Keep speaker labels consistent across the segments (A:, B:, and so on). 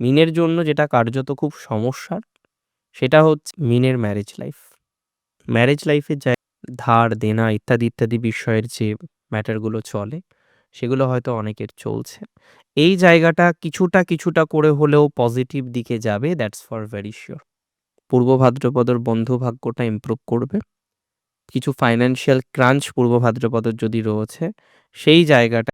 A: মিনের জন্য যেটা কার্যত খুব সমস্যার সেটা হচ্ছে মিনের ম্যারেজ লাইফ। ম্যারেজ লাইফের জায় ধার দেনা ইত্যাদি, ইত্যাদি বিষয়ের যে ম্যাটারগুলো চলে সেগুলো হয়তো অনেকের চলছে। এই জায়গাটা কিছুটা, কিছুটা করে হলেও পজিটিভ দিকে যাবে দ্যাটস ফর ভেরি শিওর পূর্ব ভাদ্রপদর বন্ধু ভাগ্যটা ইমপ্রুভ করবে। কিছু ফাইন্যান্সিয়াল ক্রাঞ্চ পূর্ব ভাদ্রপদর যদি রয়েছে সেই জায়গাটা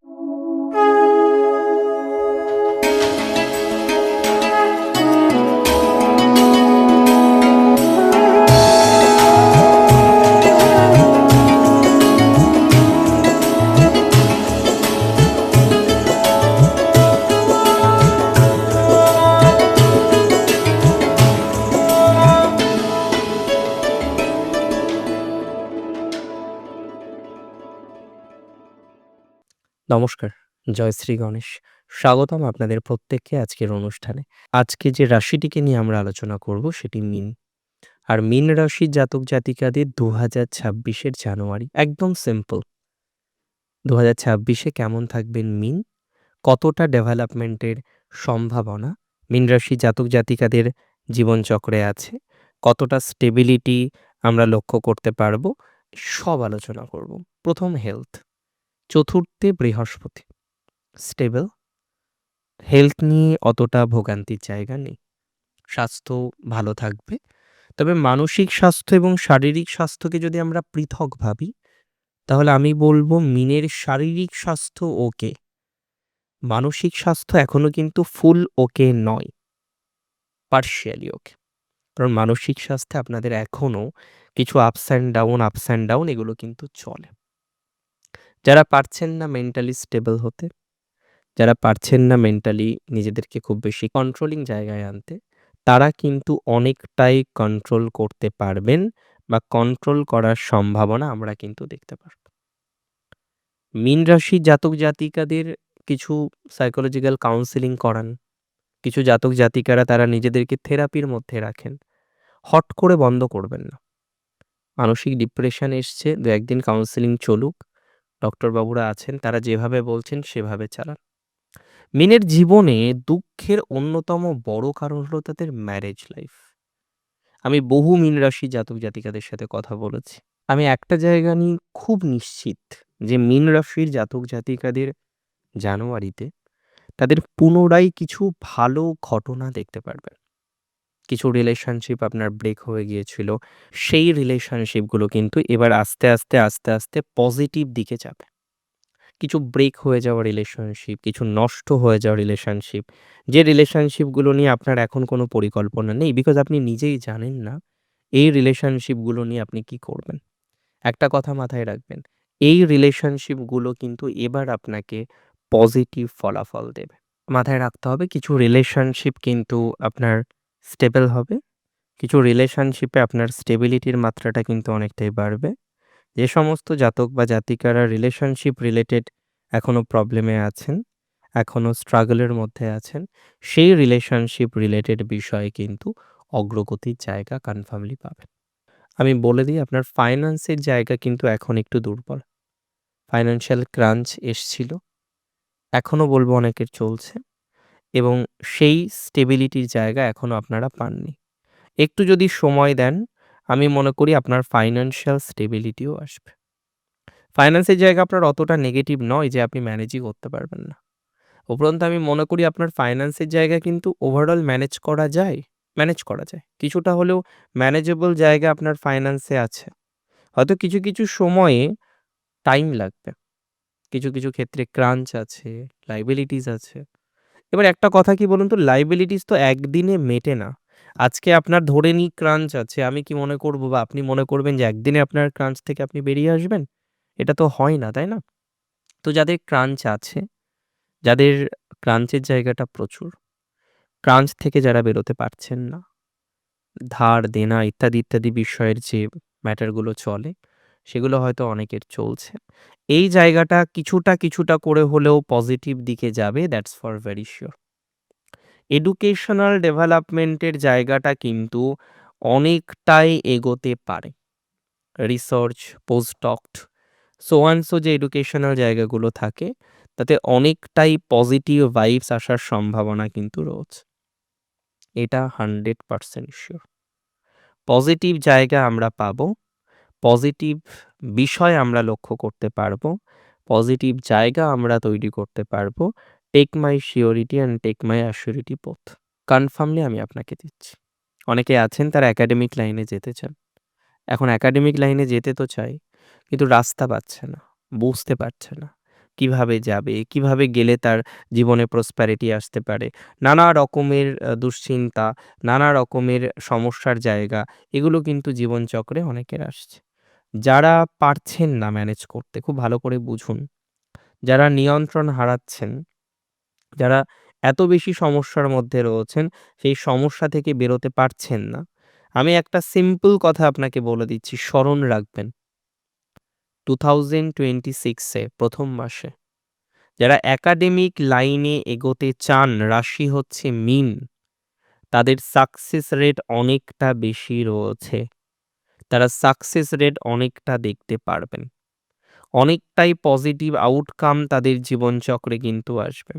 A: নমস্কার, জয় শ্রী গণেশ। স্বাগতম আপনাদের প্রত্যেককে আজকের অনুষ্ঠানে। আজকে যে রাশিটিকে নিয়ে আমরা আলোচনা করব সেটি মিন আর মিন রাশি জাতক জাতিকাদের দু হাজার ছাব্বিশের জানুয়ারি একদম সিম্পল। দু হাজার ছাব্বিশে কেমন থাকবেন মিন কতটা ডেভেলপমেন্টের সম্ভাবনা মিন রাশি জাতক জাতিকাদের জীবনচক্রে আছে? কতটা স্টেবিলিটি আমরা লক্ষ্য করতে পারব? সব আলোচনা করব। প্রথম হেলথ। চতুর্থে বৃহস্পতি। স্টেবল। হেলথ নিয়ে অতটা ভোগান্তির জায়গা নেই। স্বাস্থ্য ভালো থাকবে। তবে মানসিক স্বাস্থ্য এবং শারীরিক স্বাস্থ্যকে যদি আমরা পৃথক ভাবি তাহলে আমি বলব মিনের শারীরিক স্বাস্থ্য ওকে। মানসিক স্বাস্থ্য এখনও কিন্তু ফুল ওকে নয়। Partially okay. কারণ মানসিক স্বাস্থ্যে আপনাদের এখনও কিছু ups and down, ups and down এগুলো কিন্তু চলে। যারা পারছেন না মেন্টালি স্টেবল হতে, যারা পারছেন না মেন্টালি নিজেদেরকে খুব বেশি কন্ট্রোলিং জায়গায় আনতে, তারা কিন্তু অনেকটাই কন্ট্রোল করতে পারবেন বা কন্ট্রোল করার সম্ভাবনা আমরা কিন্তু দেখতে পারব। মীন রাশি জাতক জাতিকাদের কিছু সাইকোলজিক্যাল কাউন্সেলিং করান। কিছু জাতক জাতিকারা তারা নিজেদেরকে থেরাপির মধ্যে রাখেন। হট করে বন্ধ করবেন না। মানসিক ডিপ্রেশন এসছে, ২-১ দিন কাউন্সেলিং চলুক। ডক্টরবাবুরা আছেন, তারা যেভাবে বলছেন সেভাবে চালান। মীনের জীবনে দুঃখের অন্যতম বড় কারণ হলো তাদের ম্যারেজ লাইফ। আমি বহু মীন রাশির জাতক জাতিকাদের সাথে কথা বলেছি। আমি একটা জায়গা নিয়ে খুব নিশ্চিত যে মীন রাশির জাতক জাতিকাদের জানুয়ারিতে তাদের পুনরায় কিছু ভালো ঘটনা দেখতে পারবেন। কিছু রিলেশনশিপ আপনার ব্রেক হয়ে গিয়েছিল। সেই রিলেশনশিপগুলো কিন্তু এবার আস্তে, আস্তে, আস্তে, আস্তে পজিটিভ দিকে যাবে। কিছু ব্রেক হয়ে যাওয়া রিলেশনশিপ, কিছু নষ্ট হয়ে যাওয়া রিলেশনশিপ, যে রিলেশনশিপগুলো নিয়ে আপনার এখন কোনো পরিকল্পনা নেই বিকজ আপনি নিজেই জানেন না এই রিলেশনশিপগুলো নিয়ে আপনি কি করবেন। একটা কথা মাথায় রাখবেন, এই রিলেশনশিপগুলো কিন্তু এবার আপনাকে পজিটিভ ফলাফল দেবে। মাথায় রাখতে হবে কিছু রিলেশনশিপ কিন্তু আপনার স্টেবল হবে। কিছু রিলেশনশিপে আপনার স্টেবিলিটির মাত্রাটা কিন্তু অনেকটাই বাড়বে। যে সমস্ত জাতক বা জাতিকারা রিলেশনশিপ রিলেটেড এখনও প্রবলেমে আছেন, এখনও স্ট্রাগলের মধ্যে আছেন, সেই রিলেশনশিপ রিলেটেড বিষয়ে কিন্তু অগ্রগতির জায়গা কনফার্মলি পাবেন। আমি বলে দিই আপনার ফাইন্যান্সের জায়গা কিন্তু এখন একটু দুর্বল। ফাইন্যান্সিয়াল ক্রাঞ্চ এসছিল। এখনও বলব অনেকের চলছে এবং সেই স্টেবিলিটির জায়গা এখনও আপনারা পাননি। একটু যদি সময় দেন আমি মনে করি আপনার ফাইন্যান্সিয়াল স্টেবিলিটিও আসবে। ফাইন্যান্সের জায়গা আপনার অতটা নেগেটিভ নয় যে আপনি ম্যানেজই করতে পারবেন না। উপরন্তু আমি মনে করি আপনার ফাইন্যান্সের জায়গা কিন্তু ওভারঅল ম্যানেজ করা যায়, ম্যানেজ করা যায়। কিছুটা হলেও ম্যানেজেবল জায়গা আপনার ফাইন্যান্সে আছে। হয়তো কিছু, কিছু সময়ে টাইম লাগবে। কিছু, কিছু ক্ষেত্রে ক্রাঞ্চ আছে, লায়াবিলিটিস আছে। এবার একটা কথা কি বলুন তো লায়াবিলিটিস তো একদিনে মেটে না। আজকে আপনার ধরে নিই ক্রাঞ্চ আছে। আমি কি মনে করব বা আপনি মনে করবেন যে একদিনে আপনার ক্রাঞ্চ থেকে আপনি বেরিয়ে আসবেন? এটা তো হয় না, তাই না? তো যাদের ক্রাঞ্চ আছে, যাদের ক্রাঞ্চের জায়গাটা প্রচুর, ক্রাঞ্চ থেকে যারা বেরোতে পারছেন না, ধার দেনা ইত্যাদি, ইত্যাদি বিষয়ের যে ম্যাটারগুলো চলে সেগুলো হয়তো অনেকের চলছে। এই জায়গাটা কিছুটা, কিছুটা করে হলেও পজিটিভ দিকে যাবে that's for very sure educational ডেভেলপমেন্টের জায়গাটা কিন্তু অনেকটাই এগোতে পারে। Research, postdoc, so and so যে এডুকেশনাল জায়গাগুলো থাকে তাতে অনেকটাই পজিটিভ ভাইবস আসার সম্ভাবনা কিন্তু রয়েছে। এটা 100% শিওর পজিটিভ জায়গা আমরা পাবো। পজিটিভ বিষয় আমরা লক্ষ্য করতে পারব। পজিটিভ জায়গা আমরা তৈরি করতে পারব। Take my surety and take my assurity both. Confirmly আমি আপনাকে দিচ্ছি। অনেকে আছেন তারা একাডেমিক লাইনে যেতে চান। এখন একাডেমিক লাইনে যেতে তো চায়, কিন্তু রাস্তা পাচ্ছে না, বুঝতে পারছে না। কীভাবে যাবে, কীভাবে গেলে তার জীবনে প্রসপ্যারিটি আসতে পারে। নানা রকমের দুশ্চিন্তা, নানা রকমের সমস্যার জায়গা এগুলো কিন্তু জীবনচক্রে অনেকের আসছে। যারা পারছেন না ম্যানেজ করতে খুব ভালো করে বুঝুন। যারা নিয়ন্ত্রণ হারাচ্ছেন, যারা এত বেশি সমস্যার মধ্যে রয়েছেন, সেই সমস্যা থেকে বেরোতে পারছেন না। আমি একটা সিম্পল কথা আপনাকে বলে দিচ্ছি, স্মরণ রাখবেন। 2026 এ ১ম মাসে যারা একাডেমিক লাইনে এগোতে চান, রাশি হচ্ছে মিন তাদের সাকসেস রেট অনেকটা বেশি রয়েছে। তারা সাকসেস রেট অনেকটা দেখতে পারবেন। অনেকটাই পজিটিভ আউটকাম তাদের জীবনচক্রে কিন্তু আসবে।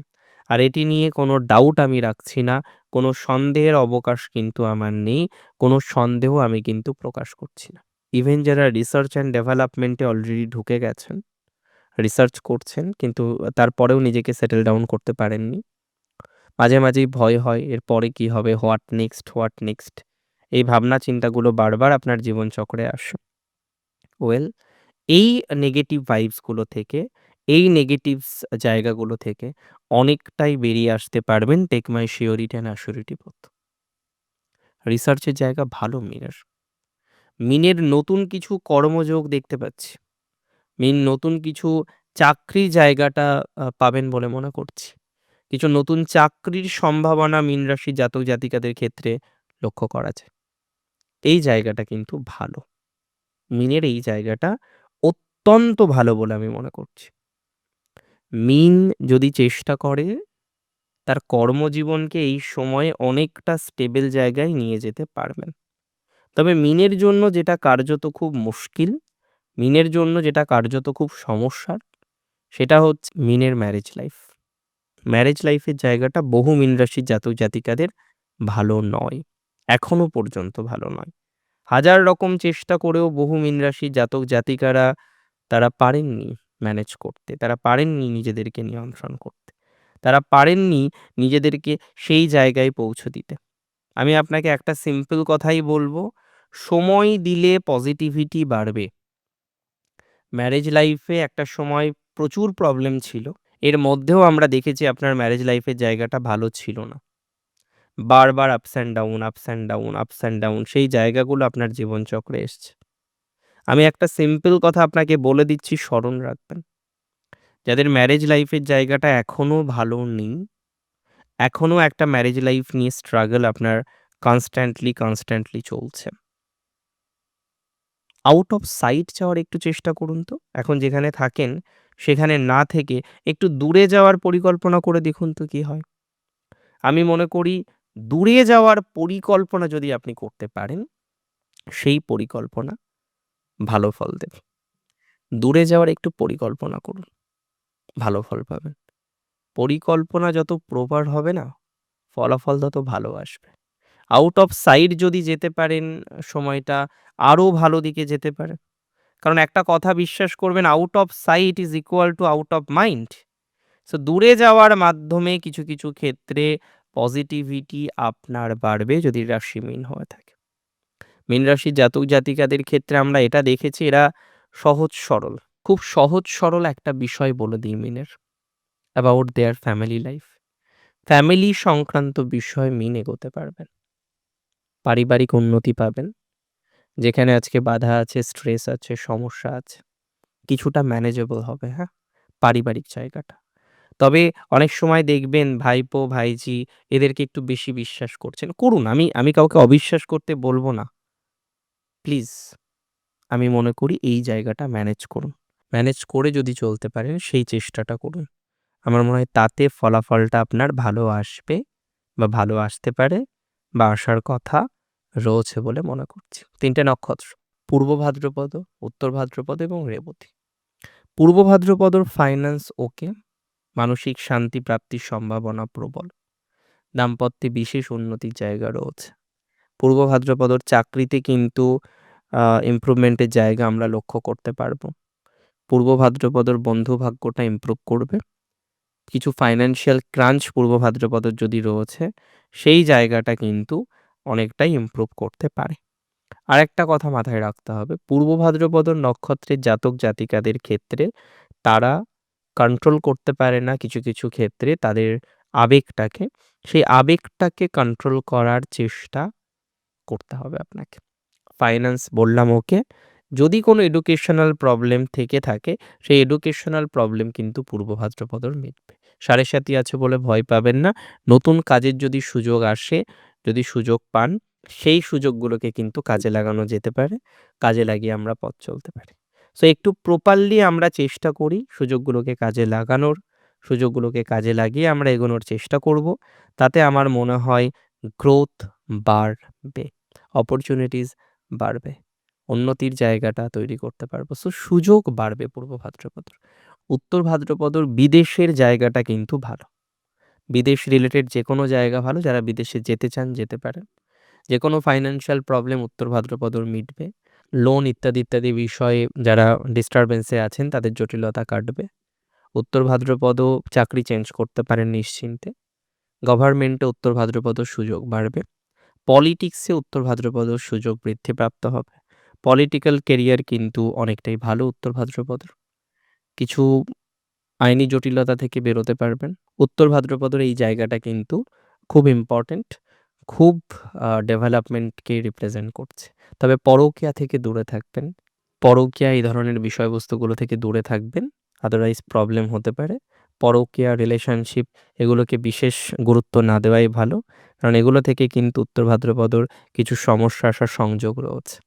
A: আর এটি নিয়ে কোনো ডাউট আমি রাখছি না। কোনো সন্দেহের অবকাশ কিন্তু আমার নেই। কোনো সন্দেহ আমি কিন্তু প্রকাশ করছি না। ইভেন যারা রিসার্চ অ্যান্ড ডেভেলপমেন্টে অলরেডি ঢুকে গেছেন, রিসার্চ করছেন কিন্তু তারপরেও নিজেকে সেটেল ডাউন করতে পারেননি। মাঝে, মাঝেই ভয় হয় এরপরে কি হবে? What next, what next? এই ভাবনা চিন্তাগুলো বারবার আপনার জীবনচক্রে আসে। ওয়েল এই নেগেটিভ ভাইবসগুলো থেকে, এই নেগেটিভস জায়গাগুলো থেকে অনেকটাই বেরিয়ে আসতে পারবেন take my surety and assurity পথ রিসার্চের জায়গা ভালো মিনের। মিনের নতুন কিছু কর্মযোগ দেখতে পাচ্ছি। মিন নতুন কিছু চাকরি জায়গাটা পাবেন বলে মনে করছি। কিছু নতুন চাকরির সম্ভাবনা মীন রাশির জাতক জাতিকাদের ক্ষেত্রে লক্ষ্য করা যায়। এই জায়গাটা কিন্তু ভালো। মিনের এই জায়গাটা অত্যন্ত ভালো বলে আমি মনে করছি। মিন যদি চেষ্টা করে তার কর্মজীবনকে এই সময়ে অনেকটা স্টেবল জায়গায় নিয়ে যেতে পারবেন। তবে মিনের জন্য যেটা কার্যত খুব মুশকিল, মিনের জন্য যেটা কার্যত খুব সমস্যার, সেটা হচ্ছে মিনের ম্যারেজ লাইফ। ম্যারেজ লাইফের জায়গাটা বহু মীন রাশির জাতক জাতিকাদের ভালো নয়। এখনও পর্যন্ত ভালো নয়। হাজার রকম চেষ্টা করেও বহু মীন রাশির জাতক জাতিকারা তারা পারেননি ম্যানেজ করতে। তারা পারেননি নিজেদেরকে নিয়ন্ত্রণ করতে। তারা পারেননি নিজেদেরকে সেই জায়গায় পৌঁছে দিতে। আমি আপনাকে একটা সিম্পল কথাই বলব, সময় দিলে পজিটিভিটি বাড়বে। ম্যারেজ লাইফে একটা সময় প্রচুর প্রবলেম ছিল। এর মধ্যেও আমরা দেখেছি আপনার ম্যারেজ লাইফের জায়গাটা ভালো ছিল না। বারবার ups and down, ups and down, ups and down সেই জায়গাগুলো আপনার জীবনচক্রে এসছে। আমি একটা সিম্পল কথা আপনাকে বলে দিচ্ছি স্মরণ রাখবেন। যাদের ম্যারেজ লাইফের জায়গাটা এখনও ভালো নেই, এখনও একটা ম্যারেজ লাইফ নিয়ে স্ট্রাগল আপনার কনস্ট্যান্টলি, কনস্ট্যান্টলি চলছে। আউট অফ সাইট যাওয়ার একটু চেষ্টা করুন তো। এখন যেখানে থাকেন সেখানে না থেকে একটু দূরে যাওয়ার পরিকল্পনা করে দেখুন তো কি হয়। আমি মনে করি দূরে যাওয়ার পরিকল্পনা যদি আপনি করতে পারেন, সেই পরিকল্পনা ভালো ফল দেবে। দূরে যাওয়ার একটু পরিকল্পনা করুন। ভালো ফল পাবেন। পরিকল্পনা যত প্রপার হবে না, ফলাফল তত ভালো আসবে। আউট অফ সাইট যদি যেতে পারেন সময়টা আরও ভালো দিকে যেতে পারে। কারণ একটা কথা বিশ্বাস করবেন out of sight is equal to out of mind. So দূরে যাওয়ার মাধ্যমে কিছু, কিছু ক্ষেত্রে পজিটিভিটি আপনার বাড়বে যদি রাশি মিন হয়ে থাকে। মীন রাশির জাতক জাতিকাদের ক্ষেত্রে আমরা এটা দেখেছি এরা সহজ সরল। খুব সহজ সরল একটা বিষয় বলে দিই মিনের about their family life. Family সংক্রান্ত বিষয় মিন এগোতে পারবেন। পারিবারিক উন্নতি পাবেন। যেখানে আজকে বাধা আছে, স্ট্রেস আছে, সমস্যা আছে। কিছুটা ম্যানেজেবল হবে, হ্যাঁ? পারিবারিক জায়গাটা। তবে অনেক সময় দেখবেন ভাইপো, ভাইঝি এদেরকে একটু বেশি বিশ্বাস করছেন। করুন, আমি আমি কাউকে অবিশ্বাস করতে বলব না। প্লিজ আমি মনে করি এই জায়গাটা ম্যানেজ করুন। ম্যানেজ করে যদি চলতে পারেন সেই চেষ্টাটা করুন। আমার মনে হয় তাতে ফলাফলটা আপনার ভালো আসবে বা ভালো আসতে পারে বা আসার কথা রয়েছে বলে মনে করছি। ৩ টে নক্ষত্র। পূর্ব ভাদ্রপদ, উত্তর ভাদ্রপদ এবং রেবতী। পূর্ব ভাদ্রপদর ফাইন্যান্স ওকে। মানসিক শান্তি প্রাপ্তির সম্ভাবনা প্রবল। দাম্পত্যে বিশেষ উন্নতির জায়গা রয়েছে। পূর্ব ভাদ্রপদর চাকরিতে কিন্তু ইমপ্রুভমেন্টের জায়গা আমরা লক্ষ্য করতে পারব। পূর্ব ভাদ্রপদর বন্ধু ভাগ্যটা ইমপ্রুভ করবে। কিছু ফাইন্যান্সিয়াল ক্রাঞ্চ পূর্ব ভাদ্রপদর যদি রয়েছে, সেই জায়গাটা কিন্তু অনেকটাই ইমপ্রুভ করতে পারে। আর একটা কথা মাথায় রাখতে হবে, পূর্ব ভাদ্রপদর নক্ষত্রের জাতক জাতিকাদের ক্ষেত্রে তারা কন্ট্রোল করতে পারে না কিছু কিছু ক্ষেত্রে তাদের আবেগটাকে। সেই আবেগটাকে কন্ট্রোল করার চেষ্টা করতে হবে আপনাকে। ফাইন্যান্স বললাম ওকে যদি কোনো এডুকেশনাল প্রবলেম থেকে থাকে, সেই এডুকেশনাল প্রবলেম কিন্তু পূর্ব ভাদ্রপদর মিটবে। সাড়ে সাথী আছে বলে ভয় পাবেন না। নতুন কাজের যদি সুযোগ আসে, যদি সুযোগ পান, সেই সুযোগগুলোকে কিন্তু কাজে লাগানো যেতে পারে। কাজে লাগিয়ে আমরা পথ চলতে পারি। সো একটু প্রপারলি আমরা চেষ্টা করি সুযোগগুলোকে কাজে লাগানোর। সুযোগগুলোকে কাজে লাগিয়ে আমরা এগোনোর চেষ্টা করব। তাতে আমার মনে হয় গ্রোথ বাড়বে অপরচুনিটিস বাড়বে, উন্নতির জায়গাটা তৈরি করতে পারব। সো সুযোগ বাড়বে পূর্ব ভাদ্রপদর উত্তর ভাদ্রপদর বিদেশের জায়গাটা কিন্তু ভালো। বিদেশ রিলেটেড যে কোনো জায়গা ভালো, যারা বিদেশে যেতে চান, যেতে পারেন। যে কোনো ফাইন্যান্সিয়াল প্রবলেম উত্তর ভাদ্রপদর মিটবে। লোন ইত্যাদি ইত্যাদি বিষয়ে যারা ডিস্টারবেন্সে আছেন, তাদের জটিলতা কাটবে। উত্তর ভাদ্রপদ চাকরি চেঞ্জ করতে পারেন নিশ্চিন্তে। গভর্নমেন্টে উত্তর ভাদ্রপদ সুযোগ বাড়বে। পলিটিক্সে উত্তর ভাদ্রপদ সুযোগ বৃদ্ধিপ্রাপ্ত হবে। পলিটিক্যাল কেরিয়ার কিন্তু অনেকটাই ভালো উত্তর ভাদ্রপদর। কিছু আইনি জটিলতা থেকে বেরোতে পারবেন। উত্তর ভাদ্রপদর এই জায়গাটা কিন্তু খুব ইম্পর্ট্যান্ট খুব ডেভেলপমেন্টকে রিপ্রেজেন্ট করছে। তবে পরকিয়া থেকে দূরে থাকবেন। পরকিয়া এই ধরনের বিষয়বস্তুগুলো থেকে দূরে থাকবেন। আদারওয়াইজ প্রবলেম হতে পারে। পরকীয়া রিলেশনশিপ এগুলোকে বিশেষ গুরুত্ব না দেওয়াই ভালো। কারণ এগুলো থেকে কিন্তু উত্তর ভাদ্রপদর কিছু সমস্যা আসার সংযোগ রয়েছে।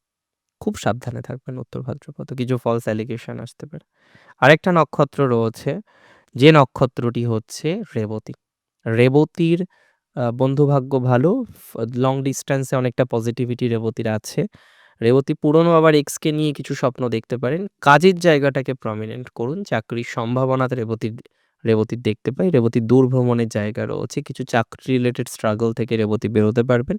A: খুব সাবধানে থাকবেন উত্তর ভাদ্রপদ। কিছু ফলস অ্যালিগেশন আসতে পারে। আরেকটা নক্ষত্র রয়েছে। যে নক্ষত্রটি হচ্ছে রেবতী। রেবতীর বন্ধুভাগ্য ভালো লং ডিস্ট্যান্সে অনেকটা পজিটিভিটি রেবতীর আছে। রেবতী পুরনো আবার এক্সকে নিয়ে কিছু স্বপ্ন দেখতে পারেন। কাজের জায়গাটাকে প্রমিনেন্ট করুন, চাকরির সম্ভাবনা রেবতীর রেবতীর দেখতে পাই। রেবতী দূর ভ্রমণের জায়গা রয়েছে, কিছু চাকরি রিলেটেড স্ট্রাগল থেকে রেবতী বেরোতে পারবেন।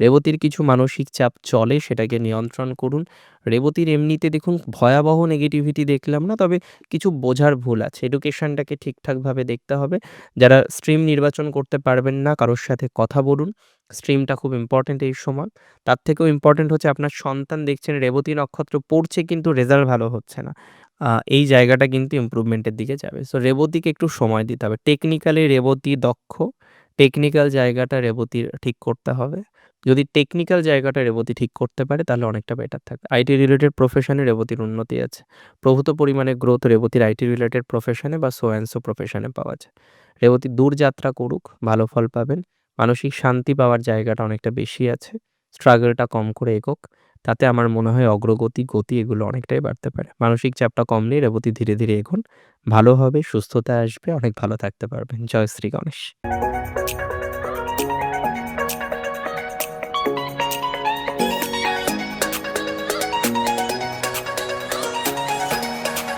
A: রেবতীর কিছু মানসিক চাপ চলে সেটাকে নিয়ন্ত্রণ করুন। রেবতীর এমনিতে দেখুন ভয়াবহ নেগেটিভিটি দেখলাম না, তবে কিছু বোঝার ভুল আছে। এডুকেশনটাকে ঠিকঠাকভাবে দেখতে হবে। যারা স্ট্রিম নির্বাচন করতে পারবেন না, কারোর সাথে কথা বলুন। স্ট্রিমটা খুব ইম্পর্টেন্ট এই সময়। তার থেকেও ইম্পর্টেন্ট হচ্ছে আপনার সন্তান দেখছেন, রেবতী নক্ষত্র পড়ছে কিন্তু রেজাল্ট ভালো হচ্ছে না। এই জায়গাটা কিন্তু ইম্প্রুভমেন্টের দিকে যাবে। সো রেবতীকে একটু সময় দিতে হবে। টেকনিক্যালি রেবতী দক্ষ। টেকনিক্যাল জায়গাটা রেবতীর ঠিক করতে হবে। যদি টেকনিক্যাল জায়গাটা রেবতী ঠিক করতে পারে, তাহলে অনেকটা বেটার থাকবে। আইটি রিলেটেড প্রফেশনে রেবতীর উন্নতি আছে। প্রভূত পরিমাণে গ্রোথ রেবতীর আইটি রিলেটেড প্রফেশনে বা সো অ্যান্ড সো প্রফেশনে পাওয়া যায়। রেবতী দূর যাত্রা করুক, ভালো ফল পাবেন। মানসিক শান্তি পাওয়ার জায়গাটা অনেকটা বেশি আছে। স্ট্রাগলটা কম করে এগোক। তাতে আমার মনে হয় অগ্রগতি, গতি এগুলো অনেকটাই বাড়তে পারে। মানসিক চাপটা কমলে রেবতী ধীরে ধীরে এখন ভালো হবে, সুস্থতা আসবে, অনেক ভালো থাকতে পারবেন। জয় শ্রী গণেশ।